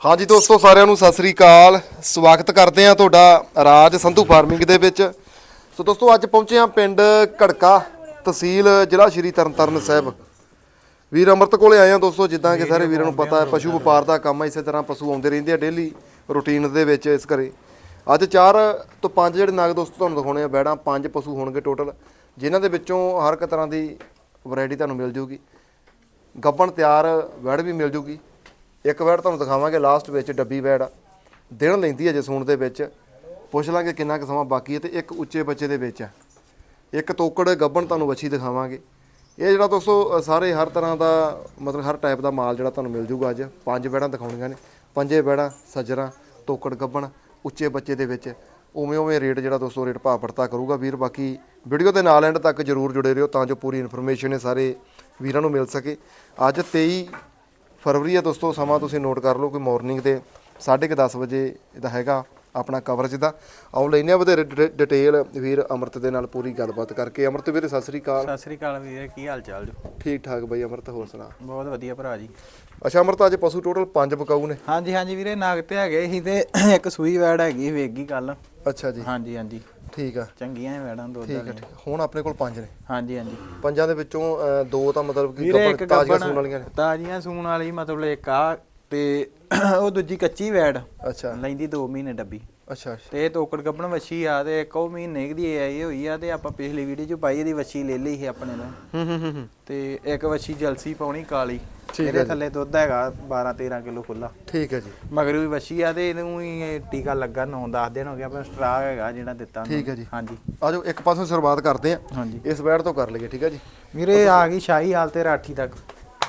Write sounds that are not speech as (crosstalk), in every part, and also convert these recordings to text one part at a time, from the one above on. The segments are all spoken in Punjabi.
ਹਾਂਜੀ ਦੋਸਤੋ, ਸਾਰਿਆਂ ਨੂੰ ਸਤਿ ਸ੍ਰੀ ਅਕਾਲ। ਸਵਾਗਤ ਕਰਦੇ ਆ ਤੁਹਾਡਾ ਰਾਜ ਸੰਧੂ ਫਾਰਮਿੰਗ ਦੇ ਵਿੱਚ। ਸੋ ਦੋਸਤੋ, ਅੱਜ ਪਹੁੰਚੇ ਆ ਪਿੰਡ ਘੜਕਾ ਤਹਿਸੀਲ, ਜ਼ਿਲ੍ਹਾ ਸ਼੍ਰੀ ਤਰਨਤਾਰਨ ਸਾਹਿਬ। ਵੀਰ ਅਮਰਤ ਕੋਲੇ ਆਏ ਆ ਦੋਸਤੋ, ਜਿੱਦਾਂ ਕਿ ਸਾਰੇ ਵੀਰਾਂ ਨੂੰ ਪਤਾ ਹੈ, ਪਸ਼ੂ ਵਪਾਰ ਦਾ ਕੰਮ ਹੈ, ਇਸੇ ਤਰ੍ਹਾਂ ਪਸ਼ੂ ਆਉਂਦੇ ਰਹਿੰਦੇ ਆ ਡੇਲੀ ਰੂਟੀਨ ਦੇ ਵਿੱਚ ਇਸ ਘਰੇ। ਅੱਜ 4 ਤੋਂ 5 ਜਿਹੜੇ ਨਾਗ ਦੋਸਤੋ, ਤੁਹਾਨੂੰ ਦਿਖਾਉਣੇ ਆ, ਬੈੜਾਂ 5 ਪਸ਼ੂ ਹੋਣਗੇ ਟੋਟਲ ਜਿਨ੍ਹਾਂ ਦੇ ਵਿੱਚੋਂ ਹਰ ਇੱਕ ਤਰ੍ਹਾਂ ਦੀ ਵੈਰਾਈਟੀ ਤੁਹਾਨੂੰ ਮਿਲ ਜੂਗੀ। ਗੱਬਣ ਤਿਆਰ ਵੈੜ ਵੀ ਮਿਲ ਜੂਗੀ। ਇੱਕ ਵੈੜ ਤੁਹਾਨੂੰ ਦਿਖਾਵਾਂਗੇ ਲਾਸਟ ਵਿੱਚ ਡੱਬੀ ਬੈਡ ਆ। ਦਿਨ ਲੈਂਦੀ ਹੈ ਜੇ ਸੂਣ ਦੇ ਵਿੱਚ। ਪੁੱਛ ਲਾਂਗੇ ਕਿੰਨਾ ਕੁ ਸਮਾਂ ਬਾਕੀ ਹੈ ਤੇ ਇੱਕ ਉੱਚੇ ਬੱਚੇ ਦੇ ਵਿੱਚ ਆ। ਇੱਕ ਤੋਕੜ ਗੱਬਣ ਤੁਹਾਨੂੰ ਵੱਛੀ ਦਿਖਾਵਾਂਗੇ। ਇਹ ਜਿਹੜਾ ਦੋਸਤੋ ਸਾਰੇ ਹਰ ਤਰ੍ਹਾਂ ਦਾ, ਮਤਲਬ ਹਰ ਟਾਈਪ ਦਾ ਮਾਲ ਜਿਹੜਾ ਤੁਹਾਨੂੰ ਮਿਲ ਜੂਗਾ ਅੱਜ। ਪੰਜ ਬੈੜਾਂ ਦਿਖਾਉਣੀਆਂ ਨੇ। ਪੰਜੇ ਬੈੜਾਂ ਸੱਜਰਾਂ, ਤੋਕੜ ਗੱਬਣ, ਉੱਚੇ ਬੱਚੇ ਦੇ ਵਿੱਚ। ਉਵੇਂ ਉਵੇਂ ਰੇਟ ਜਿਹੜਾ ਦੋਸਤੋ, ਰੇਟ ਭਾਅ ਪੜਤਾ ਕਰੂਗਾ ਵੀਰ। ਬਾਕੀ ਵੀਡੀਓ ਦੇ ਨਾਲ ਐਂਡ ਤੱਕ ਜਰੂਰ ਜੁੜੇ ਰਹੋ ਤਾਂ ਜੋ ਪੂਰੀ ਇਨਫੋਰਮੇਸ਼ਨ ਹੈ ਸਾਰੇ ਵੀਰਾਂ ਨੂੰ ਮਿਲ ਸਕੇ। ਅੱਜ 23 ਫਰਵਰੀ ਹੈ ਦੋਸਤੋ ਸਮਾਂ ਤੁਸੀਂ ਨੋਟ ਕਰ ਲਓ ਕਿ ਮਾਰਨਿੰਗ ਦੇ 10:30 ਵਜੇ ਇਹਦਾ ਹੈਗਾ ਆਪਣਾ ਕਵਰੇਜ ਦਾ। ਆਓ ਲੈਨੇ ਆ ਵਧੇਰੇ ਡਿਟੇ- ਡਿਟੇਲ ਵੀਰ ਅਮਰਤ ਦੇ ਨਾਲ ਪੂਰੀ ਗੱਲਬਾਤ ਕਰਕੇ। ਅਮਰਤ ਵੀਰ ਸਤਿ ਸ੍ਰੀ ਅਕਾਲ। ਸਤਿ ਸ੍ਰੀ ਅਕਾਲ ਵੀਰੇ ਕੀ ਹਾਲ ਚਾਲ ਜੀ? ਠੀਕ ਠਾਕ ਬਈ ਅਮਰਤ ਹੋਰ ਸੁਣਾ? ਬਹੁਤ ਵਧੀਆ ਭਰਾ ਜੀ। ਅੱਛਾ ਅਮਰਤ ਅੱਜ ਪਸ਼ੂ ਟੋਟਲ 5 ਬਕਾਊ ਨੇ। ਹਾਂਜੀ ਹਾਂਜੀ ਵੀਰੇ ਨਾਗ ਤੇ ਹੈਗੇ ਸੀ ਤੇ ਇੱਕ ਸੂਈ ਵੈੜ ਹੈਗੀ ਵੇਗੀ ਕੱਲ ਅੱਛਾ ਜੀ। ਹਾਂਜੀ ਹਾਂਜੀ। ਠੀਕ ਆ। ਚੰਗੀਆਂ ਹੀ ਵੈੜਾਂ ਦੁੱਧ ਠੀਕ ਆ ਵਾਲੀਆਂ ਠੀਕ ਆ। ਹੁਣ ਆਪਣੇ ਕੋਲ 5 ਨੇ। ਹਾਂਜੀ ਹਾਂਜੀ। ਪੰਜਾਂ ਦੇ ਵਿੱਚੋਂ ਦੋ ਤਾਂ ਮਤਲਬ ਕਿ ਵੀਰੇ ਇੱਕ ਤਾਜ਼ੀਆਂ ਸੂਣ ਵਾਲੀਆਂ ਨੇ। ਤਾਜ਼ੀਆਂ ਸੂਣ ਵਾਲੀ ਮਤਲਬ ਇੱਕ ਆ ਤੇ (clears throat) ਉਹ ਦੂਜੀ ਕੱਚੀ ਵੈੜ। ਅੱਛਾ। ਲੈਂਦੀ 2 ਮਹੀਨੇ ਡੱਬੀ। ਅੱਛਾ ਅੱਛਾ। ਤੇ ਇਹ ਤੋਕੜ ਗੱਬਣ ਵੱਛੀ ਆ ਤੇ ਇੱਕ ਉਹ ਮਹੀਨੇ ਦੀ ਆਈ ਹੋਈ ਆ ਤੇ ਆਪਾਂ ਪਿਛਲੀ ਵੀਡੀਓ 'ਚ ਪਾਈ ਇਹਦੀ ਵੱਛੀ ਲੈ ਲਈ ਸੀ ਆਪਣੇ ਤੋਂ। ਹੂੰ ਹੂੰ ਹੂੰ ਤੇ ਇੱਕ ਵੱਛੀ ਜਲਸੀ ਪਾਉਣੀ ਕਾਲੀ। ਠੀਕ ਇਹਦੇ। ਥੱਲੇ ਦੁੱਧ ਹੈਗਾ 12 13 ਕਿਲੋ ਖੁੱਲਾ ਠੀਕ ਹੈ ਜੀ। ਮਗਰ ਵੀ ਵੱਛੀ ਆ ਤੇ ਇਹਨੂੰ ਹੀ ਇਹ ਟੀਕਾ ਲੱਗਾ 9-10 ਦਿਨ ਹੋ ਗਿਆ ਪਰ ਸਟਰਾ ਹੈਗਾ ਜਿਹੜਾ ਦਿੱਤਾ। ਠੀਕ ਹੈ ਜੀ। ਹਾਂਜੀ। ਆਜੋ ਇੱਕ ਪਾਸੋਂ ਸ਼ੁਰੂਆਤ ਕਰਦੇ ਆ ਹਾਂਜੀ। ਇਸ ਵੈੜ ਤੋਂ ਕਰ ਲਈਏ ਠੀਕ ਹੈ ਜੀ। ਵੀਰੇ ਆ ਗਈ ਸ਼ਾਹੀ ਹਾਲ ਤੇ ਰਾਠੀ ਤੱਕ।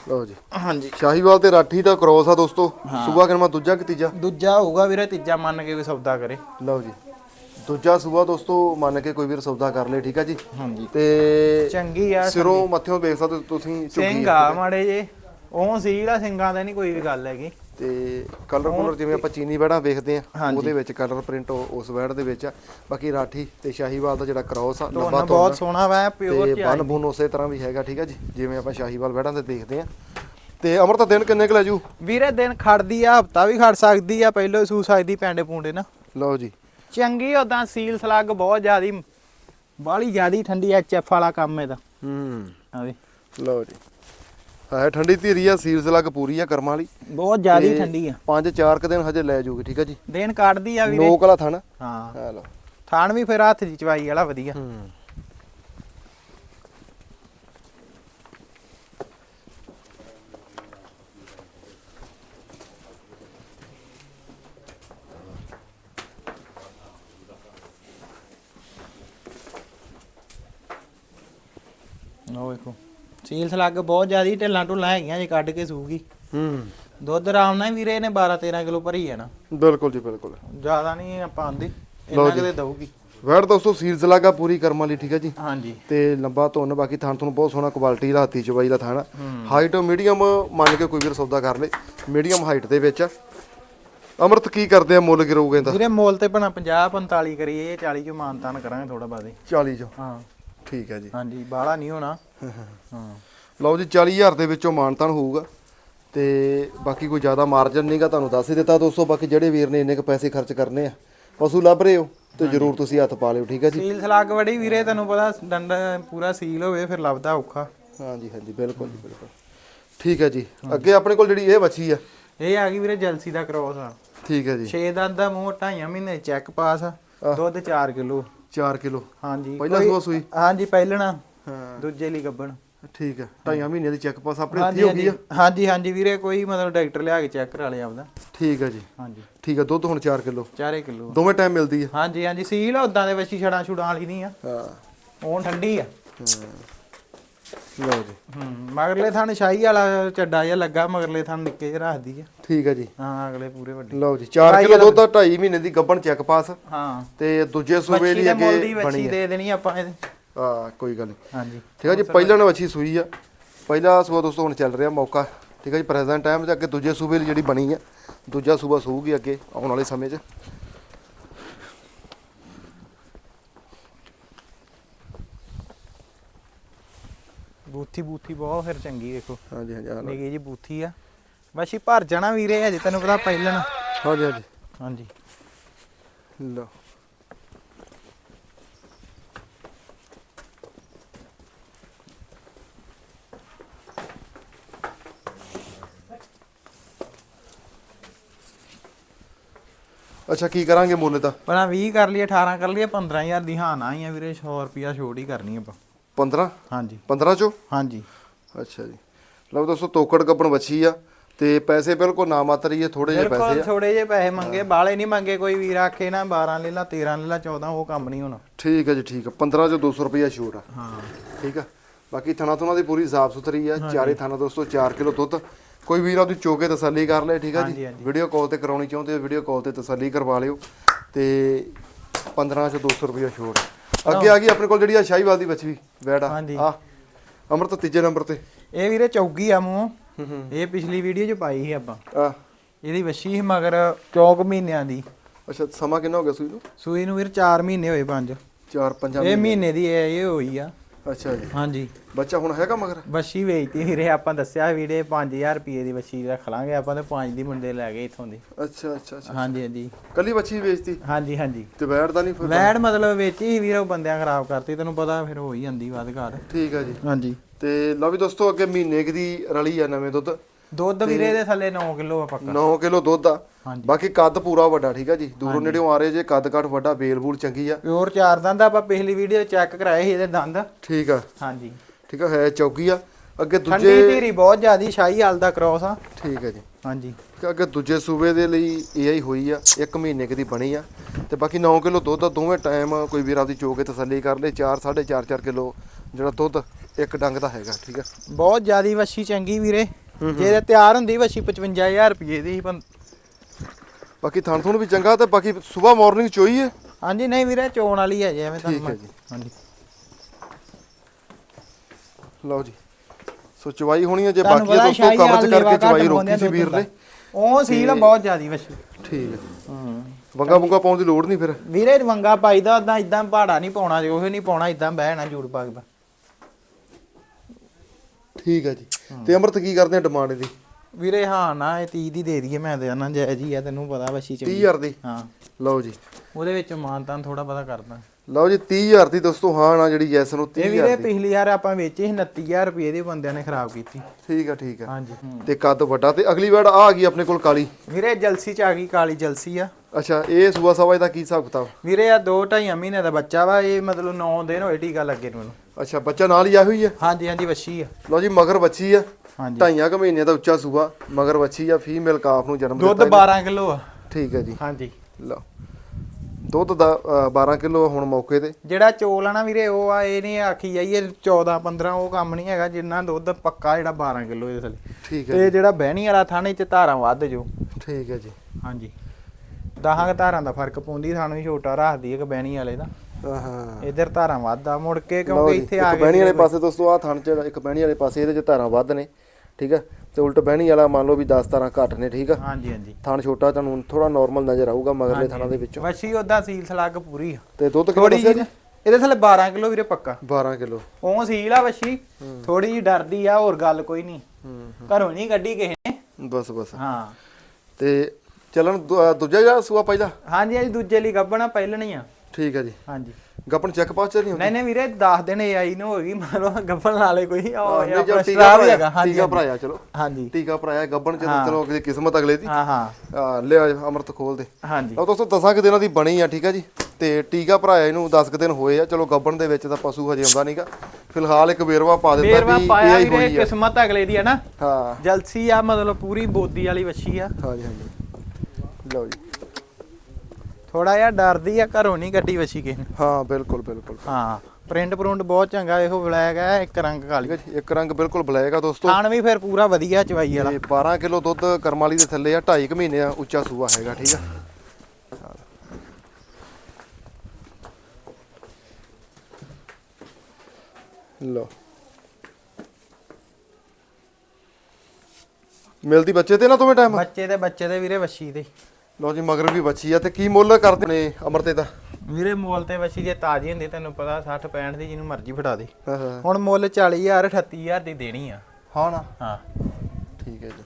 ਲਓ ਜੀ। ਹਾਂਜੀ। ਸ਼ਾਹੀਵਾਲ ਤੇ ਰਾਠੀ ਦਾ ਕ੍ਰੋਸ ਆ ਦੋਸਤੋ। ਸੂਬਾ ਕਿਨਮਾ ਦੂਜਾ ਕਿ ਤੀਜਾ? ਦੂਜਾ ਹੋਊਗਾ ਵੀਰੇ ਤੀਜਾ ਮੰਨ ਕੇ ਵੀ ਸੌਦਾ ਕਰੇ। ਲਓ ਜੀ। ਦੂਜਾ ਸੂਬਾ ਦੋਸਤੋ ਮੰਨ ਕੇ ਕੋਈ ਵੀਰ ਸੌਦਾ ਕਰ ਲੇ ਠੀਕ ਆ ਜੀ? ਹਾਂਜੀ। ਤੇ ਚੰਗੀ ਆ ਸਿਰੋਂ ਮੱਥਿਓਂ ਵੇਖ ਸਕਦੇ ਤੁਸੀਂ ਸਿੰਘ ਆ। ਮਾੜੇ ਜੇ। ਉਹ ਸੀ ਜਿਹੜਾ ਸਿੰਘਾਂ ਦਾ ਨਹੀਂ ਕੋਈ ਵੀ ਗੱਲ ਹੈਗੀ। ਤੇ ਕਲਰ ਕਲਰ ਜਿਵੇਂ ਆਪਾਂ ਚੀਨੀ ਵੈੜਾਂ ਵੇਖਦੇ ਆ। ਉਹਦੇ ਵਿੱਚ ਕਲਰ ਪ੍ਰਿੰਟ ਉਸ ਵੈੜ ਦੇ ਵਿੱਚ ਆ। ਬਾਕੀ ਰਾਠੀ ਤੇ ਸ਼ਾਹੀਵਾਲ ਦਾ ਜਿਹੜਾ ਕ੍ਰੋਸ ਆ ਲੰਬਾ ਤੋਂ ਬਹੁਤ ਸੋਹਣਾ ਵਾ ਪਿਓਰ ਤੇ ਬਨ ਬੁਨ ਉਸੇ ਤਰ੍ਹਾਂ ਵੀ ਹੈਗਾ ਠੀਕ ਆ ਜੀ ਜਿਵੇਂ ਆਪਾਂ ਸ਼ਾਹੀਵਾਲ ਵੈੜਾਂ ਤੇ ਦੇਖਦੇ ਆ ਤੇ ਅਮਰਤਾ ਦਿਨ ਕਿੰਨੇ ਕੁ ਲੈ ਜੂ? ਵੀਰੇ ਦਿਨ ਖੜਦੀ ਆ ਹਫਤਾ ਵੀ ਖੜ ਸਕਦੀ ਆ ਪਹਿਲਾਂ ਸੂ ਸਕਦੀ ਪੈਂਡੇ ਪੂੰਡੇ ਨਾ। ਲਓ ਜੀ। ਚੰਗੀ ਉਦਾਂ ਸੀਲ ਸਲੱਗ ਬਹੁਤ ਜ਼ਿਆਦੀ ਬਾਲੀ ਜ਼ਿਆਦੀ ਠੰਡੀ ਐਚ ਐਫ ਵਾਲਾ ਕੰਮ ਇਹਦਾ। ਹੂੰ। ਆ ਵੀ ਲਓ ਜੀ। ਹੈ ਠੰਡੀ ਧੀਰੀ ਆ ਸੀਲਸ ਲੱਗ ਪੂਰੀ ਆ ਕਰਮਾਂ ਵਾਲੀ। ਬਹੁਤ ਜ਼ਿਆਦੀ ਠੰਡੀ ਆ। ਪੰਜ ਚਾਰ ਕੁ ਦਿਨ ਹਜੇ ਲੈ ਜੂਗੀ ਠੀਕ ਆ ਜੀ? ਦਿਨ ਕੱਢਦੀ ਆ ਵੀਰੇ ਲੋਕ ਵਾਲਾ ਥਣ। ਹਾਂ। ਹੈ ਲਓ। ਥਾਣ ਵੀ ਫਿਰ ਹੱਥ ਦੀ ਚਵਾਈ ਵਾਲਾ ਵਧੀਆ। ਹੂੰ। ਉਹ ਵੇਖੋ। ਸੀਲ ਸਲੱਗ ਬਹੁਤ ਜ਼ਿਆਦੀ ਢਿੱਲਾਂ ਢੁੱਲਾਂ ਹੈਗੀਆਂ ਜੇ ਕੱਢ ਕੇ ਸੂਗੀ। ਹੂੰ। ਦੁੱਧ ਆਰਾਮ ਨਾਲ ਹੀ ਵੀਰੇ ਇਹਨੇ 12 13 ਕਿਲੋ ਭਰੀ ਜਾਣਾ। ਬਿਲਕੁਲ ਜੀ ਬਿਲਕੁਲ। ਜ਼ਿਆਦਾ ਨਹੀਂ ਆਪਾਂ ਆਂਦੇ ਇੰਨਾ ਜੀ। ਕਿਤੇ ਦਊਗੀ। ਵੈੜ ਦੋਸਤੋ ਸੀਲਸ ਲੱਗਾ ਪੂਰੀ ਕਰਮਾਂ ਵਾਲੀ ਠੀਕ ਆ ਜੀ? ਹਾਂਜੀ। ਤੇ ਲੰਬਾ ਧੁੰਨ ਬਾਕੀ ਥਣ ਤੁਹਾਨੂੰ ਬਹੁਤ ਸੋਹਣਾ ਕੁਆਲਿਟੀ ਦਾ ਚਵਾਈ ਦਾ ਥਣ ਹੂੰ। ਹਾਈਟ ਮੀਡੀਅਮ ਮੰਨ ਕੇ ਕੋਈ ਵੀਰ ਸੌਦਾ ਕਰ ਲੇ। ਮੀਡੀਅਮ ਹਾਈਟ ਦੇ ਵਿੱਚ ਅਮਰਤ ਕੀ ਕਰਦੇ ਆ ਮੁੱਲ ਗਿਰੋਗੇ ਇਹਦਾ ਵੀਰੇ ਮੋਲ ਤੇ ਬਣਾ 50 45 ਕਰੀਏ 40 ਚ ਮਾਨਤਾਨ ਕਰਾਂਗੇ ਥੋੜਾ ਬਾਦੇ 40 ਜੋ ਹਾਂ। ਠੀਕ ਹੈ ਜੀ। ਹਾਂਜੀ ਬਾਹਲਾ ਨਹੀਂ ਹੋਣਾ। ਹਾਂ। ਲਓ ਜੀ 40000 ਦੇ ਵਿੱਚੋਂ ਮਾਨਤਾਨ ਹੋਊਗਾ। ਤੇ ਬਾਕੀ ਕੋਈ ਜ਼ਿਆਦਾ ਮਾਰਜਨ ਨਹੀਂਗਾ ਤੁਹਾਨੂੰ ਦੱਸ ਹੀ ਦਿੱਤਾ ਦੋਸਤੋ। ਬਾਕੀ ਜਿਹੜੇ ਵੀਰ ਨੇ ਇੰਨੇ ਕ ਪੈਸੇ ਖਰਚ ਕਰਨੇ ਆ ਪਸ਼ੂ ਲੱਭ ਰਹੇ ਹੋ ਤੇ ਜਰੂਰ ਤੁਸੀਂ ਹੱਥ ਪਾ ਲਿਓ ਠੀਕ ਹੈ ਜੀ? ਸੀਲ ਸਲੱਗ ਵੜੀ ਵੀਰੇ ਤੈਨੂੰ ਪਤਾ ਡੰਡਾ ਪੂਰਾ ਸੀਲ ਹੋਵੇ ਫਿਰ ਲੱਭਦਾ ਔਖਾ। ਹਾਂਜੀ ਹਾਂਜੀ ਬਿਲਕੁਲ ਜੀ ਬਿਲਕੁਲ। ਠੀਕ ਹੈ ਜੀ। ਅੱਗੇ ਆਪਣੇ ਕੋਲ ਜਿਹੜੀ ਇਹ ਵੱਛੀ ਆ। ਇਹ ਆ ਗਈ ਵੀਰੇ ਜਲਸੀ ਦਾ ਕ੍ਰੋਸ ਆ। ਠੀਕ ਹੈ ਜੀ। 6 ਦੰਦ ਦਾ ਮੂੰਹ ਢਾਈਆਂ ਮਹੀਨੇ ਚੈੱਕ ਪਾਸ ਆ। ਦੁੱਧ 4 ਕਿਲੋ। 4 ਕਿਲੋ। ਹਾਂਜੀ। ਪਹਿਲਾ ਕੋਈ- ਸੂਆ ਸੂਈ? ਹਾਂਜੀ ਪਹਿਲਣਾ ਹਾਂ। ਦੂਜੇ ਲਈ ਗੱਬਣ। ਠੀਕ ਹੈ ਢਾਈਆਂ ਮਹੀਨੇ ਦੀ ਚੈੱਕ ਪਾਸ ਆਪਣੇ ਹਾਂਜੀ ਹੋ ਗਈ ਆ? ਹਾਂਜੀ। ਹਾਂਜੀ ਹਾਂਜੀ ਵੀਰੇ ਕੋਈ ਮਤਲਬ ਡਾਕਟਰ ਲਿਆ ਕੇ ਚੈੱਕ ਕਰਾ ਲਿਆ ਆਪਦਾ। ਠੀਕ ਹੈ ਜੀ। ਹਾਂਜੀ। ਠੀਕ ਹੈ ਦੁੱਧ ਹੁਣ 4 ਕਿਲੋ। 4 ਕਿਲੋ। ਦੋਵੇਂ ਟਾਈਮ ਮਿਲਦੀ ਆ। ਹਾਂਜੀ ਹਾਂਜੀ। ਸੀਲ ਉਦਾਂ ਦੇ ਵਿੱਚ ਛੜਾਂ ਛੁੜਾਂ ਵਾਲੀ ਨਹੀਂ ਆ। ਹਾਂ। ਉਹ ਠੰਡੀ ਆ। ਲਓ ਜੀ। ਹੂੰ ਮਗਰਲੇ ਥਣ ਸ਼ਾਹੀ ਵਾਲਾ ਚੱਡਾ ਜਿਹਾ ਲੱਗਾ ਮਗਰਲੇ ਥਣ ਨਿੱਕੇ ਜਿਹਾ ਰੱਖਦੀ ਆ। ਠੀਕ ਹੈ ਜੀ। ਹਾਂ ਅਗਲੇ ਪੂਰੇ ਵੱਡੇ। ਲਓ ਜੀ 4 ਕਿਲੋ ਦੁੱਧ ਦਾ 2.5 ਮਹੀਨੇ ਦੀ ਗੱਬਣ ਚੈੱਕ ਪਾਸ। ਹਾਂ। ਤੇ ਦੂਜੇ ਸੂਬੇ ਲਈ ਅੱਗੇ ਬਣੀ ਆ। ਦੇ ਦੇਣੀ ਆਪਾਂ ਇਹਦੇ। ਹਾਂ ਕੋਈ ਗੱਲ ਨਹੀਂ ਹਾਂਜੀ। ਠੀਕ ਹੈ ਜੀ ਪਹਿਲਾਂ ਨਾ ਵੱਛੀ ਸੂਈ ਆ। ਪਹਿਲਾ ਸੂਆ ਦੋਸਤੋ ਹੁਣ ਚੱਲ ਰਿਹਾ ਮੌਕਾ। ਠੀਕ ਹੈ ਜੀ ਪ੍ਰੈਜ਼ੈਂਟ ਟਾਈਮ 'ਚ ਅੱਗੇ ਦੂਜੇ ਸੂਬੇ ਲਈ ਜਿਹੜੀ ਬਣੀ ਆ ਦੂਜਾ ਸੂਬਾ ਸੂਗੀ ਅੱਗੇ ਆਉਣ ਵਾਲੇ ਸਮੇਂ 'ਚ। ਬੂਥੀ ਬੂਥੀ ਬਹੁਤ ਫਿਰ ਚੰਗੀ ਵੇਖੋ ਹਾਂਜੀ ਹਾਂਜੀ ਆਹ ਲਓ। ਨਿੱਕੀ ਜੀ ਬੂਥੀ ਆ। ਵਸ਼ੀ ਭਰ ਜਾਣਾ ਵੀਰੇ ਅਜੇ ਤੈਨੂੰ ਪਤਾ ਪਹਿਲਣ। ਹਾਂਜੀ ਹਾਂਜੀ। ਹਾਂਜੀ। ਲਓ। ਅੱਛਾ ਕੀ ਕਰਾਂਗੇ ਮੁੱਲ ਦਾ ਪਹਿਲਾਂ 20 ਕਰ ਲਈਏ 18 ਕਰ ਲਈਏ 15000 ਦੀ ਹਾਂ ਨਾ ਹੀ ਆ ਵੀਰੇ 100 ਰੁਪਿਆ ਛੋੜ ਹੀ ਕਰਨੀ ਆਪਾਂ। 15 ਹਾਂਜੀ। 15 ਚੋਂ? ਹਾਂਜੀ। ਅੱਛਾ ਜੀ। ਲਓ ਦੋਸਤੋ ਤੋਕੜ ਗੱਬਣ ਵੱਛੀ ਆ ਤੇ ਪੈਸੇ ਬਿਲਕੁਲ ਨਾ ਮਾਤਰ ਹੀ ਥੋੜੇ ਜਿਹੇ ਪੈਸੇ ਬਿਲਕੁਲ ਆ। ਥੋੜੇ ਜਿਹੇ ਪੈਸੇ ਮੰਗੇ ਬਾਲੇ ਨਹੀਂ ਮੰਗੇ ਕੋਈ ਵੀਰ ਆਖੇ ਨਾ 12 ਲੈ ਲਾ 13 ਲੈ ਲਾ 14 ਉਹ ਕੰਮ ਨਹੀਂ ਹੋਣਾ। ਠੀਕ ਹੈ ਜੀ ਠੀਕ ਹੈ 15 ਚੋਂ 200 ਰੁਪਈਆ ਛੋਟ ਆ। ਹਾਂ। ਠੀਕ ਆ। ਬਾਕੀ ਥਣਾ ਥੁਣਾ ਦੀ ਪੂਰੀ ਸਾਫ਼ ਸੁਥਰੀ ਆ। ਚਾਰੇ ਥਾਣਾ ਦੋਸਤੋ 4 ਕਿਲੋ ਦੁੱਧ। ਕੋਈ ਵੀਰ ਆਪਦੀ ਚੋਕੇ ਤਸੱਲੀ ਕਰ ਲੈ ਠੀਕ ਆ ਜੀ। ਵੀਡੀਓ ਕਾਲ ਤੇ ਕਰਾਉਣੀ ਚਾਹੁੰਦੇ ਹੋ ਵੀਡੀਓ ਕਾਲ ਤੇ ਤਸੱਲੀ ਕਰਵਾ ਲਿਓ। ਤੇ 15 ਚ 200 ਰੁਪਇਆ ਛੋੜ ਅੱਗੇ ਆ ਗਈ ਆਪਣੇ ਕੋਲ ਜਿਹੜੀ ਆ ਸ਼ਾਹੀਵਾਲ ਦੀ ਬੱਚੀ ਬੈੜ ਆ। ਹਾਂਜੀ। ਆ ਅਮਰਤ ਤੀਜੇ ਨੰਬਰ ਤੇ। ਇਹ ਵੀਰੇ ਚੌਗੀ ਆ ਮੂੰਹ। ਇਹ ਪਿਛਲੀ ਵੀਡੀਓ 'ਚ ਪਾਈ ਸੀ ਆਪਾਂ। ਆ। ਇਹਦੀ ਵੱਛੀ ਸੀ ਮਗਰ ਚੌਕ ਮਹੀਨਿਆਂ ਦੀ। ਅੱਛਾ ਸਮਾਂ ਕਿੰਨਾ ਹੋ ਗਿਆ ਸੂਈ ਨੂੰ? ਸੂਈ ਨੂੰ ਵੀਰ 4 ਮਹੀਨੇ ਹੋਏ ਪੰਜ। 4 5 ਇਹ ਮਹੀਨੇ ਦੀ ਇਹ ਇਹ ਹੋਈ ਆ। ਅੱਛਾ ਜੀ। ਹਾਂਜੀ। ਬੱਚਾ ਹੁਣ ਹੈਗਾ ਮਗਰ? ਵੱਛੀ ਵੇਚਤੀ ਵੀਰੇ ਆਪਾਂ ਦੱਸਿਆ ਵੀਡੀਓ 5000 ਰੁਪਏ ਦੀ ਵੱਛੀ ਰੱਖ ਲਾਂਗੇ ਆਪਾਂ ਤੇ 5 ਦੀ ਮੁੰਡੇ ਲੈ ਗਏ ਇਥੋਂ ਦੇ। ਅੱਛਾ ਅੱਛਾ ਅੱਛਾ। ਹਾਂਜੀ ਹਾਂਜੀ। ਕੱਲੀ ਬੱਚੀ ਵੇਚਤੀ? ਹਾਂਜੀ ਹਾਂਜੀ। ਤੇ ਬੈੜ ਦਾ ਨਹੀਂ ਫਿਰ ਵੈੜ ਮਤਲਬ ਵੇਚੀ ਵੀਰੇ ਉਹ ਬੰਦਿਆਂ ਖਰਾਬ ਕਰਤੀ ਤੈਨੂੰ ਪਤਾ ਫਿਰ ਹੋ ਹੀ ਜਾਂਦੀ ਵੱਧ ਘਾਟ। ਠੀਕ ਆ ਜੀ। ਹਾਂਜੀ। ਤੇ ਲਓ ਵੀ ਦੋਸਤੋ ਅੱਗੇ ਮਹੀਨੇ ਦੀ ਰਲੀ ਆ ਨਵੇਂ ਦੁੱਧ। ਦੁੱਧ ਵੀਰੇ ਦੇ ਥੱਲੇ 9 ਕਿਲੋ ਆ ਪੱਕਾ। 9 ਕਿਲੋ ਦੁੱਧ ਆ। ਹਾਂਜੀ। ਬਾਕੀ ਕੱਦ ਪੂਰਾ ਵੱਡਾ ਠੀਕ ਆ ਜੀ? ਦੂਰੋਂ ਨੇੜਿਓਂ ਆ ਰਹੇ ਜੇ ਕੱਦ ਕੱਟ ਵੱਡਾ ਬੇਲ ਬੂਲ ਚੰਗੀ ਆ। ਪਿਓਰ ਚਾਰ ਦੰਦ ਆਪਾਂ ਪਿਛਲੀ ਵੀਡੀਓ ਚੈੱਕ ਕਰਾਏ ਸੀ ਇਹਦੇ ਦੰਦ। ਠੀਕ ਆ। ਹਾਂਜੀ। ਠੀਕ ਆ ਹੈ ਚੌਕੀ ਆ। ਅੱਗੇ ਠੰਡੀ ਦੂਜੇ ਧੀਰੀ ਬਹੁਤ ਜ਼ਿਆਦੀ ਸ਼ਾਹੀ ਹਾਲ ਦਾ ਕ੍ਰੋਸ ਆ। ਠੀਕ ਆ ਜੀ। ਹਾਂਜੀ। ਅੱਗੇ ਦੂਜੇ ਸੂਬੇ ਦੇ ਲਈ ਏਆਈ ਹੋਈ ਆ ਇੱਕ ਮਹੀਨੇ ਕੁ ਦੀ ਬਣੀ ਆ। ਤੇ ਬਾਕੀ 9 ਕਿਲੋ ਦੁੱਧ ਆ ਦੋਵੇਂ ਟਾਈਮ ਕੋਈ ਵੀਰ ਆਪਦੀ ਚੋ ਕੇ ਤਸੱਲੀ ਕਰ ਲੇ 4 4.5 4 ਕਿਲੋ ਜਿਹੜਾ ਦੁੱਧ ਇੱਕ ਡੰਗ ਦਾ ਹੈਗਾ ਠੀਕ ਆ। ਬਹੁਤ ਜ਼ਿਆਦੀ ਵੱਛੀ ਚੰਗੀ ਵੀਰੇ। ਜੇ ਤੇ ਤਿਆਰ ਹੁੰਦੀ ਵੱਛੀ 55000 ਰੁਪਏ ਦੀ ਸੀ ਪੰ- ਬਾਕੀ ਥਣ ਥੁਣ ਵੀ ਚੰਗਾ ਤੇ ਬਾਕੀ ਸਵੇਰ ਮਾਰਨਿੰਗ ਚੋਈ ਹੈ ਹਾਂਜੀ ਨਹੀਂ ਵੀਰੇ ਚੋਣ ਵਾਲੀ ਹੈ ਠੀਕ ਹੈ ਤੁਹਾਨੂੰ ਜੀ। ਹਾਂਜੀ। ਲਓ ਜੀ। ਸੋ ਚਵਾਈ ਹੋਣੀ ਹੈ ਜੇ ਤੁਹਾਨੂੰ ਬਾਕੀ ਇਹ ਪਤਾ ਦੋਸਤੋ ਸ਼ਾਹੀ ਕਵਰ ਚ ਕਰਕੇ ਚਵਾਈ ਰੋਕੀ ਸੀ ਵੀਰ ਨੇ। ਉਹ ਸੀਲ ਬਹੁਤ ਜ਼ਿਆਦੀ ਵੱਛੀ ਠੀਕ ਹੈ ਹੂੰ। ਵੰਗਾ ਵੰਗਾ ਪਾਉਣ ਦੀ ਲੋੜ ਨਹੀਂ ਫਿਰ। ਵੀਰੇ ਵੰਗਾ ਪਾਈਦਾ ਉਦਾਂ ਇਦਾਂ ਪਹਾੜਾ ਨਹੀਂ ਪਾਉਣਾ ਜੋ ਨਹੀਂ ਪਾਉਣਾ ਇਦਾਂ ਬਹਿਣਾ ਜੂੜ ਪਾਗਦਾ ਠੀਕ ਹੈ ਜੀ। ਤੇ ਅਮਰਤ ਕੀ ਕਰਦੇ ਆ ਡਿਮਾਂਡ ਦੀ ਵੀਰੇ ਹਾਂ ਨਾ ਇਹ 30 ਦੀ ਦੇ ਦਈਏ ਮੈਂ ਤੇ ਨਾ ਜੈ ਜੀ ਆ ਤੈਨੂੰ ਪਤਾ ਵੱਛੀ ਚੰਗੀ। 30000 ਦੀ? ਹਾਂ। ਲਓ ਜੀ। ਉਹਦੇ ਵਿੱਚ ਮਾਨਤਾਂ ਥੋੜਾ ਪਤਾ ਕਰਦਾ। ਲਓ ਜੀ 30000 ਦੀ ਦੋਸਤੋ ਹਾਂ ਨਾ ਜਿਹੜੀ ਜੈਸ ਨੂੰ ਇਹ 30000 ਵੀਰੇ ਦੀ। ਪਿਛਲੀ ਵਾਰ ਆਪਾਂ ਵੇਚੀ ਸੀ 29000 ਰੁਪਏ ਦੇ ਬੰਦਿਆਂ ਨੇ ਖਰਾਬ ਕੀਤੀ। ਠੀਕ ਆ ਠੀਕ ਆ। ਹਾਂਜੀ। ਤੇ ਕੱਦ ਵੱਡਾ ਤੇ ਅਗਲੀ ਵਾਰ ਆ ਗਈ ਆਪਣੇ ਕੋਲ ਕਾਲੀ। ਵੀਰੇ ਜਲਸੀ ਚ ਆ ਗਈ ਕਾਲੀ ਜਲਸੀ ਆ। ਅੱਛਾ ਇਹ ਸੂਆ ਸਵਾ ਦਾ ਕੀ ਹਿਸਾਬ ਕਿਤਾਬ? ਵੀਰੇ ਆ 2 2.5 ਮਹੀਨੇ ਦਾ ਬੱਚਾ ਵਾ ਇਹ ਮਤਲਬ 9 ਦਿਨ ਹੋਏ ਟੀਕਾ ਲੱਗੇ ਨੂੰ ਅੱਛਾ ਬੱਚਾ ਨਾਲ ਹੀ ਆ ਹੋਈ ਆ? ਹਾਂਜੀ ਹਾਂਜੀ ਵੱਛੀ ਆ। ਲਓ ਜੀ ਮਗਰ ਬੱਚੀ ਆ। ਹਾਂਜੀ। ਢਾਈਆਂ ਕੁ ਮਹੀਨੇ ਦਾ ਉੱਚਾ ਸੂਆ ਮਗਰ ਬੱਚੀ ਆ ਫੀਮੇਲ ਕਾਫ ਨੂੰ ਜਨਮ ਦੁੱਧ ਦਿੱਤਾ 12 ਕਿਲੋ ਆ। ਠੀਕ ਹੈ ਜੀ। ਹਾਂਜੀ। ਲਓ। ਦੁੱਧ ਦਾ ਅ, 12 ਕਿਲੋ ਹੁਣ ਮੌਕੇ ਤੇ। ਜਿਹੜਾ ਚੋਲ ਆ ਨਾ ਵੀਰੇ ਉਹ ਆ ਇਹ ਨਹੀਂ ਆਖੀ ਜਾਈਏ 14 15 ਉਹ ਕੰਮ ਨਹੀਂ ਹੈਗਾ ਜਿੰਨਾ ਦੁੱਧ ਪੱਕਾ ਜਿਹੜਾ 12 ਕਿਲੋ ਇਹਦੇ ਥੱਲੇ। ਠੀਕ ਹੈ ਤੇ ਜਿਹੜਾ ਬਹਿਣੀ ਵਾਲਾ ਥਾਣੇ ਚ ਧਾਰਾਂ ਵੱਧ ਜੋ। ਠੀਕ ਹੈ ਜੀ। ਹਾਂਜੀ। ਦਹਾਂ ਕੁ ਧਾਰਾਂ ਦਾ ਫ਼ਰਕ ਪਾਉਂਦੀ ਹੀ ਛੋਟਾ ਰੱਖਦੀ ਇੱਕ ਬਹਿਣੀ ਵਾਲੇ ਦਾ। ਹਾਂ। ਇਧਰ ਧਾਰਾਂ ਵੱਧ ਆ ਮੁੜ ਕੇ ਕਿਉਂਕਿ ਜੀ ਇੱਥੇ ਆ ਗਏ ਬਹਿਣੀ ਵਾਲੇ ਪਾਸੇ ਦੋਸਤੋ ਆ ਥਣ ਚ ਇੱਕ ਬਹਿਣੀ ਵਾਲੇ ਪਾਸੇ ਇਹਦੇ ਚ ਧਾਰਾਂ ਵੱਧ ਨੇ ਠੀਕ ਹੈ ਤੇ ਉਲਟ ਬਹਿਣੀ ਵਾਲਾ ਮੰਨ ਲਓ ਵੀ 10 ਧਾਰਾਂ ਘੱਟ ਨੇ ਠੀਕ ਆ? ਹਾਂਜੀ ਹਾਂਜੀ। ਥਣ ਛੋਟਾ ਤੁਹਾਨੂੰ ਥੋੜਾ ਨਾਰਮਲ ਨਜ਼ਰ ਆਊਗਾ ਮਗਰਲੇ ਥਣਾਂ ਦੇ ਵਿੱਚੋਂ। ਵਸ਼ੀ ਉਹਦਾ ਸੀਲ ਸਲੱਗ ਪੂਰੀ ਆ। ਤੇ ਦੁੱਧ ਕਿੰਨਾ ਦੱਸਿਆ ਜੀ? ਇਹਦੇ ਥੱਲੇ 12 ਕਿਲੋ ਵੀਰੇ ਪੱਕਾ। 12 ਕਿਲੋ। ਉਹ ਸੀਲ ਆ ਵਸ਼ੀ ਥੋੜੀ ਜਿਹੀ ਡਰਦੀ ਆ ਹੋਰ ਗੱਲ ਕੋਈ ਨਹੀਂ। ਘਰੋਂ ਨਹੀਂ ਕੱਢੀ ਕਿਸੇ ਨੇ। ਬਸ ਬਸ। ਹਾਂ। ਤੇ ਚੱਲਣ ਦੂਜਾ ਜਿਹੜਾ ਸੂਆ ਪਹਿਲਾ ਹਾਂਜੀ ਅੱਜ ਦੂਜੇ ਲਈ ਗੱਬਣਾ ਪਹਿਲਣੀ ਆ। ਠੀਕ ਹੈ ਜੀ। ਹਾਂਜੀ। ਗੱਪਣ ਚੈੱਕ ਪਾਸ ਚ ਨਹੀਂ ਹੁੰਦੀ ਨਹੀਂ ਨਹੀਂ ਵੀਰੇ 10 ਦਿਨ ਇਹ ਆਈ ਨੂੰ ਹੋ ਗਈ ਮੰਨ ਲਓ ਗੱਬਣ ਨਾਲੇ ਕੋਈ ਉਹ ਆਪਣਾ ਭਰਾਇਆ, ਹੈਗਾ। ਹਾਂਜੀ ਟੀਕਾ ਭਰਾਇਆ ਚਲੋ। ਹਾਂਜੀ। ਟੀਕਾ ਭਰਾਇਆ ਗੱਬਣ ਚ ਹਾਂ। ਚਲੋ ਅਗਲੀ ਕਿਸਮਤ ਅਗਲੇ ਦੀ। ਹਾਂ ਹਾਂ। ਲਿਆ ਅਮਰਤ ਖੋਲ ਦੇ। ਹਾਂਜੀ। ਲਓ ਦੋਸਤੋ ਦਸਾਂ ਕੁ ਦਿਨਾਂ ਦੀ ਬਣੀ ਆ ਠੀਕ ਆ ਜੀ। ਤੇ ਟੀਕਾ ਭਰਾਇਆ ਇਹਨੂੰ 10 ਕੁ ਦਿਨ ਹੋਏ ਆ। ਚਲੋ ਗੱਬਣ ਦੇ ਵਿੱਚ ਤਾਂ ਪਸ਼ੂ ਹਜੇ ਆਉਂਦਾ ਨਹੀਂਗਾ ਫਿਲਹਾਲ ਇੱਕ ਵੇਰਵਾ ਪਾ ਦਿੱਤਾ ਵੀ ਪਾਇਆ ਇਹ ਹੀ ਵੀਰੇ ਹੋਈ ਆ। ਕਿਸਮਤ ਅਗਲੇ ਦੀ ਹੈ ਨਾ। ਹਾਂ। ਜਲਸੀ ਆ ਮਤਲਬ ਪੂਰੀ ਬੋਦੀ ਵਾਲੀ ਵੱਛੀ ਆ। ਹਾਂਜੀ ਹਾਂਜੀ। ਲਓ ਜੀ। ਥੋੜਾ ਜਿਹਾ ਡਰਦੀ ਆ ਘਰੋਂ ਨਹੀਂ ਗੱਡੀ ਵੱਛੀ ਕਿਸੇ ਨੇ। ਹਾਂ ਬਿਲਕੁਲ ਬਿਲਕੁਲ। ਹਾਂ ਪ੍ਰਿੰਟ ਪ੍ਰਿੰਟ ਬਹੁਤ ਚੰਗਾ ਵੇਖੋ ਬਲੈਕ ਹੈ ਇੱਕ ਰੰਗ ਕਾਲੀ। ਠੀਕ ਹੈ ਜੀ ਇੱਕ ਰੰਗ ਬਿਲਕੁਲ ਬਲੈਕ ਆ ਦੋਸਤੋ। ਖਾਣ ਵੀ ਫਿਰ ਪੂਰਾ ਵਧੀਆ ਚਵਾਈ ਵਾਲਾ। ਤੇ 12 ਕਿਲੋ ਦੁੱਧ ਕਰਮ ਵਾਲੀ ਦੇ ਥੱਲੇ ਆ 2.5 ਮਹੀਨੇ ਆ ਉੱਚਾ ਸੂਆ ਹੈਗਾ ਠੀਕ ਆ। ਲਓ। ਮਿਲਦੀ ਬੱਚੇ ਤੇ ਨਾ ਤੁਮੇ ਟਾਈਮ ਬੱਚੇ ਦੇ ਬੱਚੇ ਦੇ ਵੀਰੇ ਵੱਛੀ ਦੇ ਲਓ ਜੀ ਮਗਰ ਵੀ ਬੱਚੀ ਆ ਤੇ ਕੀ ਮੁੱਲ ਕਰਦੇ ਨੇ ਅਮਰਤੇ ਦਾ? ਵੀਰੇ ਮੋਲ ਤੇ ਵੱਛੀ ਜੇ ਤਾਜ਼ੀ ਹੁੰਦੀ ਤੈਨੂੰ ਪਤਾ 60 65 ਦੀ ਜਿਹਨੂੰ ਮਰਜ਼ੀ ਫੜਾ ਦੇ। ਹਾਂ ਹਾਂ। ਹੁਣ ਮੁੱਲ 40000 38000 ਦੀ ਦੇਣੀ ਆ। ਹਾਂ ਨਾ? ਹਾਂ। ਠੀਕ ਹੈ ਜੀ।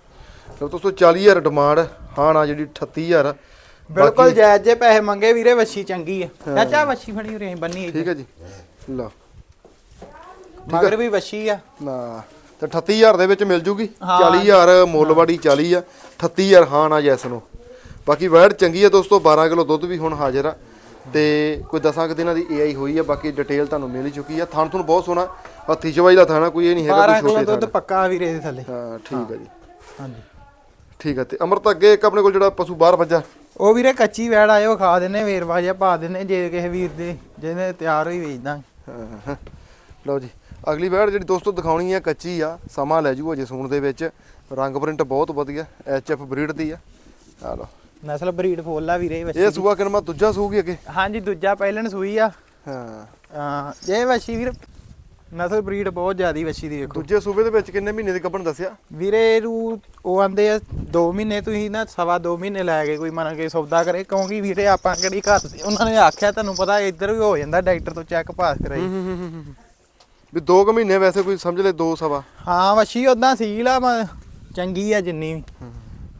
ਲਓ ਦੋਸਤੋ 40000 ਡਿਮਾਂਡ ਹਾਂ ਨਾ ਜਿਹੜੀ 38000 ਆ। ਬਿਲਕੁਲ ਜਾਇਜ਼ ਜੇ ਪੈਸੇ ਮੰਗੇ ਵੀਰੇ ਵੱਛੀ ਚੰਗੀ ਆ। ਚਾਚਾ ਵੱਛੀ ਫੜੀ ਉਰੇ ਬੰਨੀ ਠੀਕ ਹੈ ਜੀ। ਲਓ। ਮਗਰ ਵੀ ਵੱਛੀ ਆ। ਨਾ ਤੇ 38000 ਦੇ ਵਿੱਚ ਮਿਲ ਜੂਗੀ। ਹਾਂ। 40000 ਮੁੱਲ ਵਾਲੀ 40 ਆ। 38000 ਹਾਂ ਨਾ ਜੈਸ ਨੂੰ ਬਾਕੀ ਵੈੜ ਚੰਗੀ ਆ ਦੋਸਤੋ 12 ਕਿਲੋ ਦੁੱਧ ਵੀ ਹੁਣ ਹਾਜ਼ਰ ਆ। ਤੇ ਕੋਈ 10 ਕੁ ਦਿਨਾਂ ਦੀ ਏਆਈ ਹੋਈ ਆ ਬਾਕੀ ਡਿਟੇਲ ਤੁਹਾਨੂੰ ਮਿਲ ਚੁੱਕੀ ਆ। ਥਣ ਤੁਹਾਨੂੰ ਬਹੁਤ ਸੋਹਣਾ ਹੱਥੀ ਚਵਾਈ ਦਾ ਥਾਣਾ ਕੋਈ ਇਹ ਨਹੀਂ ਹੈਗਾ 12 ਕੋਈ ਕਿਲੋ ਦੁੱਧ ਪੱਕਾ ਵੀਰੇ ਦੇ ਥੱਲੇ। ਹਾਂ ਠੀਕ ਆ ਜੀ। ਹਾਂਜੀ। ਠੀਕ ਆ ਤੇ ਅਮਰਤ ਅੱਗੇ ਇੱਕ ਆਪਣੇ ਕੋਲ ਜਿਹੜਾ ਪਸ਼ੂ ਬਾਹਰ ਵੱਜਾ। ਉਹ ਵੀਰੇ ਕੱਚੀ ਵੈੜ ਉਹ ਖਾ ਦਿੰਨੇ ਵੇਰਵਾ ਜਿਹਾ ਪਾ ਦਿੰਨੇ ਜੇ ਕਿਸੇ ਵੀਰ ਦੇ ਜਿਹਨੇ ਤਿਆਰ ਹੋਈ ਵੇਚਦਾ ਹਾਂ, ਹਾਂ। ਲਓ ਜੀ ਅਗਲੀ ਵੈੜ ਜਿਹੜੀ ਦੋਸਤੋ ਦਿਖਾਉਣੀ ਆ ਕੱਚੀ ਆ ਸਮਾਂ ਲੈ ਜੂ ਅਜੇ ਸੂਣ ਦੇ ਵਿੱਚ। ਰੰਗ ਪ੍ਰਿੰਟ ਬਹੁਤ ਵਧੀਆ ਐਚਐਫ ਬਰੀਡ ਦੀ ਆ। ਆ ਲਓ। ਨਸਲ ਬਰੀਡ ਫੋਲਾ ਵੀਰੇ ਇਹ ਵੱਛੀ ਸੂਆ ਕਿਨਮਾ ਦੂਜਾ ਸੂਗੀ ਅੱਗੇ? ਹਾਂਜੀ ਦੂਜਾ ਪਹਿਲਣ ਸੂਈ ਆ। ਹਾਂ। ਅਹ ਇਹ ਵੱਛੀ ਵੀਰ ਨਸਲ ਬਰੀਡ ਬਹੁਤ ਜ਼ਿਆਦੀ ਵੱਛੀ ਦੀ ਵੇਖੋ। ਦੂਜੇ ਸੂਬੇ ਦੇ ਵਿੱਚ ਕਿੰਨੇ ਮਹੀਨੇ ਦੀ ਕੱਪਣ ਦੱਸਿਆ? ਵੀਰੇ ਉਹ ਆਂਦੇ ਆ 2 ਮਹੀਨੇ ਤੁਸੀਂ ਨਾ ਸਵਾ 2 ਮਹੀਨੇ ਲੈ ਕੇ ਕੋਈ ਮੰਨ ਕੇ ਸੌਦਾ ਕਰੇ ਕਿਉਂਕਿ ਵੀਰੇ ਆਪਾਂ ਕਿਹੜੀ ਘਰ ਦੇ ਉਹਨਾਂ ਨੇ ਆਖਿਆ ਤੁਹਾਨੂੰ ਪਤਾ ਇੱਧਰ ਵੀ ਹੋ ਜਾਂਦਾ ਡਾਕਟਰ ਤੋਂ ਚੈੱਕ ਪਾਸ ਕਰਾਈ। ਵੀ 2 ਕੁ ਮਹੀਨੇ ਵੈਸੇ ਕੋਈ ਸਮਝ ਲੈ 2 ਸਵਾ। ਹਾਂ ਵੱਛੀ ਉਦਾਂ ਸੀਲ ਆ ਮ- ਚੰਗੀ ਆ ਜਿੰਨੀ ਵੀ।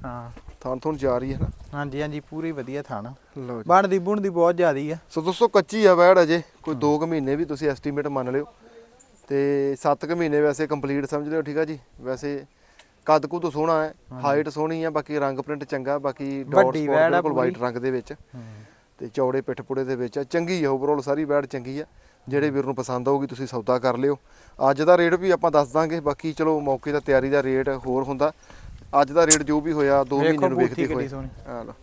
ਹਾਂ। ਥਾਂ ਥੋਂ ਜਾ ਰਹੀ ਹੈ ਨਾ? ਹਾਂਜੀ ਹਾਂਜੀ ਪੂਰੀ ਵਧੀਆ ਥਾਣਾ ਲਓ ਜੀ। ਬਣਦੀ ਬੁਣਦੀ ਬਹੁਤ ਜ਼ਿਆਦੀ ਆ। ਸੋ ਦੋਸਤੋ ਕੱਚੀ ਆ ਵੈੜ ਅਜੇ ਕੋਈ 2 ਕੁ ਮਹੀਨੇ ਵੀ ਤੁਸੀਂ ਐਸਟੀਮੇਟ ਮੰਨ ਲਿਓ। ਤੇ 7 ਕੁ ਮਹੀਨੇ ਵੈਸੇ ਕੰਪਲੀਟ ਸਮਝ ਲਿਓ ਠੀਕ ਆ ਜੀ? ਵੈਸੇ ਕੱਦ ਕੁ ਤੋਂ ਸੋਹਣਾ ਹੈ ਹਾਈਟ ਸੋਹਣੀ ਆ ਬਾਕੀ ਰੰਗ ਪ੍ਰਿੰਟ ਚੰਗਾ ਬਾਕੀ ਡਾਟ ਸਪੌਟ ਬਿਲਕੁਲ। ਵਾਈਟ ਰੰਗ ਦੇ ਵਿੱਚ। ਤੇ ਚੌੜੇ ਪਿੱਠ ਪੁੜੇ ਦੇ ਵਿੱਚ ਆ। ਚੰਗੀ ਆ ਓਵਰਆਲ ਸਾਰੀ ਵੈੜ ਚੰਗੀ ਆ। ਜਿਹੜੇ ਵੀਰ ਨੂੰ ਪਸੰਦ ਆਊਗੀ ਤੁਸੀਂ ਸੌਦਾ ਕਰ ਲਿਓ। ਅੱਜ ਦਾ ਰੇਟ ਵੀ ਆਪਾਂ ਦੱਸ ਦਾਂਗੇ ਬਾਕੀ ਚਲੋ ਮੌਕੇ ਦਾ ਤਿਆਰੀ ਦਾ ਰੇਟ ਹੋਰ ਹੁੰਦਾ। ਅੱਜ ਦਾ ਰੇਟ ਜੋ ਵੀ ਹੋਇਆ 2 ਵੇਖੋ ਮਹੀਨੇ ਨੂੰ ਵੇਖਦੇ ਹੋਏ। ਆ ਲਓ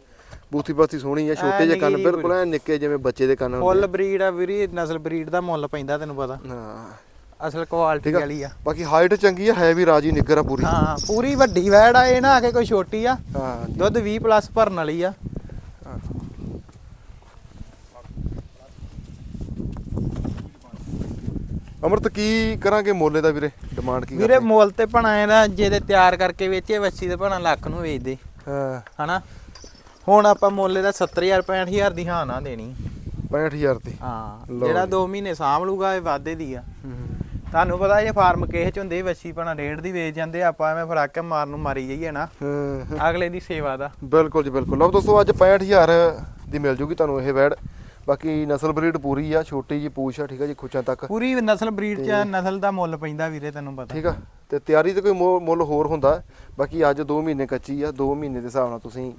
ਬੂਥੀ ਬਾਥੀ ਸੋਹਣੀ ਆ ਛੋਟੇ ਜਿਹੇ ਕੰਨ ਬਿਲਕੁਲ ਐ ਨਿੱਕੇ ਜਿਵੇਂ ਬੱਚੇ ਦੇ ਕੰਨ ਫੁੱਲ ਬਰੀਡ ਆ ਵੀਰੇ ਨਸਲ ਬਰੀਡ ਦਾ ਮੁੱਲ ਪੈਂਦਾ ਤੈਨੂੰ ਪਤਾ। ਹਾਂ। ਅਸਲ ਕੁਆਲਿਟੀ ਵਾਲੀ ਆ। ਬਾਕੀ ਹਾਈਟ ਚੰਗੀ ਆ ਹੈ ਵੀ ਰਾਜੀ ਨਿੱਗਰ ਆ ਪੂਰੀ। ਹਾਂ ਪੂਰੀ ਵੱਡੀ ਵੈੜ ਆ ਇਹ ਨਾ ਆ ਕੇ ਕੋਈ ਛੋਟੀ ਆ। ਹਾਂ। ਦੁੱਧ 20 ਪਲੱਸ ਭਰਨ ਵਾਲੀ ਆ। ਅਮਰਤ ਕੀ ਕਰਾਂਗੇ ਮੋਲੇ ਦਾ ਵੀਰੇ? ਡਿਮਾਂਡ ਕੀ ਵੀਰੇ ਮੁੱਲ ਤੇ ਭਣਾ ਇਹਦਾ ਜਿਹਦੇ ਤਿਆਰ ਕਰਕੇ ਵੇਚੇ ਵੱਛੀ ਦੇ ਭਣਾ ਲੱਖ ਨੂੰ ਵੇਚਦੇ। ਹਾਂ। ਹਨਾ? ਹੁਣ ਆਪਾਂ ਮੁੱਲ ਦਾ 70000 65000 ਦੀ ਹਾਂ ਨਾ ਦੇਣੀ। 65000 ਦੀ। ਹਾਂ ਜਿਹੜਾ ਜੀ। 2 ਮਹੀਨੇ ਸਾਂਭ ਲੂਗਾ ਇਹ ਵਾਧੇ ਦੀ ਆ। ਤੁਹਾਨੂੰ ਪਤਾ ਇਹ ਫਾਰਮ ਕਿਸੇ ਚ ਹੁੰਦੇ ਵੱਛੀ ਭਣਾ ਡੇਢ ਦੀ ਵੇਚ ਜਾਂਦੇ ਆਪਾਂ ਐਵੇਂ ਫਰਾਕੇ ਮਾਰਨ ਨੂੰ ਮਾਰੀ ਜਾਈਏ ਨਾ। ਅਗਲੇ ਦੀ ਸੇਵਾ ਦਾ। ਬਿਲਕੁਲ ਜੀ ਬਿਲਕੁਲ। ਲਓ ਦੋਸਤੋ ਅੱਜ 65000 ਦੀ ਮਿਲ ਜੂਗੀ ਤੁਹਾਨੂੰ ਇਹ ਵੈੜ। ਬਾਕੀ ਨਸਲ ਬਰੀਡ ਪੂਰੀ ਆ ਛੋਟੀ ਜੀ ਪੂਛ ਆ ਠੀਕ ਆ ਜੀ ਖੁੱਚਾਂ ਤੱਕ। ਪੂਰੀ ਨਸਲ ਬਰੀਡ ਚ ਨਸਲ ਦਾ ਮੁੱਲ ਪੈਂਦਾ ਵੀਰੇ ਤੈਨੂੰ ਪਤਾ। ਠੀਕ ਆ ਤੇ ਤਿਆਰੀ ਤੇ ਕੋਈ ਮੁੱਲ ਹੋਰ ਹੁੰਦਾ ਬਾਕੀ ਅੱਜ 2 ਮਹੀਨੇ ਕੱਚੀ ਆ 2 ਮਹੀਨੇ ਦੇ ਹਿਸਾਬ ਨਾਲ ਤੁਸੀਂ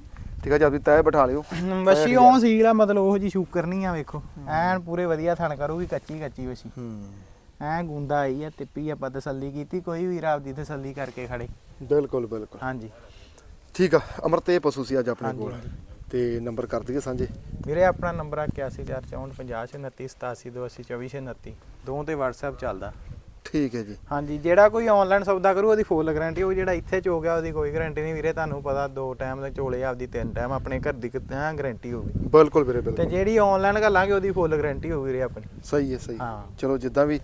ਠੀਕ ਆ ਜੀ ਆਪਦੀ ਤੈਅ ਬਿਠਾ ਲਿਓ। ਵੱਛੀ ਉਹ ਸੀਲ ਆ ਮਤਲਬ ਉਹ ਜੀ ਸ਼ੂਕਰ ਨਹੀਂ ਆ ਵੇਖੋ। ਐਨ ਪੂਰੇ ਵਧੀਆ ਥਣ ਕਰੂਗੀ ਕੱਚੀ ਕੱਚੀ ਹੂੰ ਐ ਗੁੰਦਾ ਆਈ ਆ ਤਿੱਪੀ ਆਪਾਂ ਤਸੱਲੀ ਕੀਤੀ ਕੋਈ ਵੀਰ ਆਪਦੀ ਤਸੱਲੀ ਕਰਕੇ ਖੜੇ। ਬਿਲਕੁਲ ਬਿਲਕੁਲ। ਹਾਂਜੀ। ਠੀਕ ਆ ਅਮਰਤ ਪਸ਼ੂ ਸੀ ਅੱਜ ਆਪਣੇ ਕੋਲ। ਤੇ ਨੰਬਰ ਕਰ ਦਈਏ ਸਾਂਝੇ। ਵੀਰੇ ਆਪਣਾ ਨੰਬਰ ਆ 81445029878229 ਦੋ ਤੇ WhatsApp ਚੱਲਦਾ। ਠੀਕ ਹੈ ਜੀ। ਹਾਂਜੀ ਜਿਹੜਾ ਕੋਈ ਆਨਲਾਈਨ ਸੌਦਾ ਕਰੂ ਉਹਦੀ ਫੁੱਲ ਗਾਰੰਟੀ ਉਹ ਜਿਹੜਾ ਇੱਥੇ ਚੋ ਗਿਆ ਉਹਦੀ ਕੋਈ ਗਾਰੰਟੀ ਨਹੀਂ ਵੀਰੇ ਤੁਹਾਨੂੰ ਪਤਾ ਦੋ ਟਾਈਮ ਦੇ ਚੋਲੇ ਆਪਦੀ ਤਿੰਨ ਟਾਈਮ ਆਪਣੇ ਘਰ ਦੀ ਕਿਤੇ ਗਾਰੰਟੀ ਹੋਊਗੀ। ਬਿਲਕੁਲ ਵੀਰੇ ਤੇ ਬਿਲਕੁਲ ਜਿਹੜੀ ਆਨਲਾਈਨ ਘੱਲਾਂਗੇ ਉਹਦੀ ਫੁੱਲ ਗਾਰੰਟੀ ਹੋਊਗੀ ਵੀਰੇ ਆਪਣੀ। ਸਹੀ ਹੈ ਸਹੀ ਹਾਂ। ਚਲੋ ਜਿੱਦਾਂ ਵੀ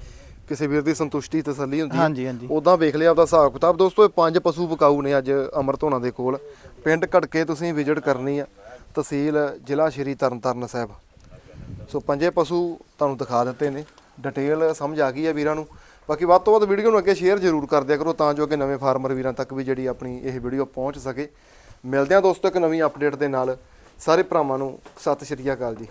ਕਿਸੇ ਵੀਰ ਦੀ ਸੰਤੁਸ਼ਟੀ ਤਸੱਲੀ ਹੁੰਦੀ ਹਾਂਜੀ, ਹਾਂਜੀ। ਉਦਾਂ ਵੇਖ ਲਿਆ ਆਪਦਾ ਹਿਸਾਬ ਕਿਤਾਬ। ਦੋਸਤੋ ਇਹ ਪੰਜ ਪਸ਼ੂ ਵਿਕਾਊ ਨੇ ਅੱਜ ਅਮਰਤ ਹੋਣਾ ਦੇ ਕੋਲ। ਪਿੰਡ ਘਟਕੇ ਤੁਸੀਂ ਵਿਜ਼ਿਟ ਕਰਨੀ ਆ। ਤਹਿਸੀਲ ਜ਼ਿਲ੍ਹਾ ਸ਼੍ਰੀ ਤਰਨਤਾਰਨ ਸਾਹਿਬ। ਸੋ ਪੰਜੇ ਪਸ਼ੂ ਤੁਹਾਨੂੰ ਦਿਖਾ ਦਿੱਤੇ ਨੇ। ਡਿਟੇਲ ਸਮਝ ਆ ਗਈ ਹੈ ਵੀਰਾਂ ਨੂੰ। ਬਾਕੀ ਵੱਧ ਤੋਂ ਵੱਧ ਵੀਡੀਓ ਨੂੰ ਅੱਗੇ ਸ਼ੇਅਰ ਜ਼ਰੂਰ ਕਰ ਦਿਆ ਕਰੋ ਤਾਂ ਜੋ ਕਿ ਨਵੇਂ ਫਾਰਮਰ ਵੀਰਾਂ ਤੱਕ ਵੀ ਜਿਹੜੀ ਆਪਣੀ ਇਹ ਵੀਡੀਓ ਪਹੁੰਚ ਸਕੇ। ਮਿਲਦੇ ਹਾਂ ਦੋਸਤੋ ਇੱਕ ਨਵੀਂ ਅਪਡੇਟ ਦੇ ਨਾਲ। ਸਾਰੇ ਭਰਾਵਾਂ ਨੂੰ ਸਤਿ ਸ਼੍ਰੀ ਅਕਾਲ ਜੀ।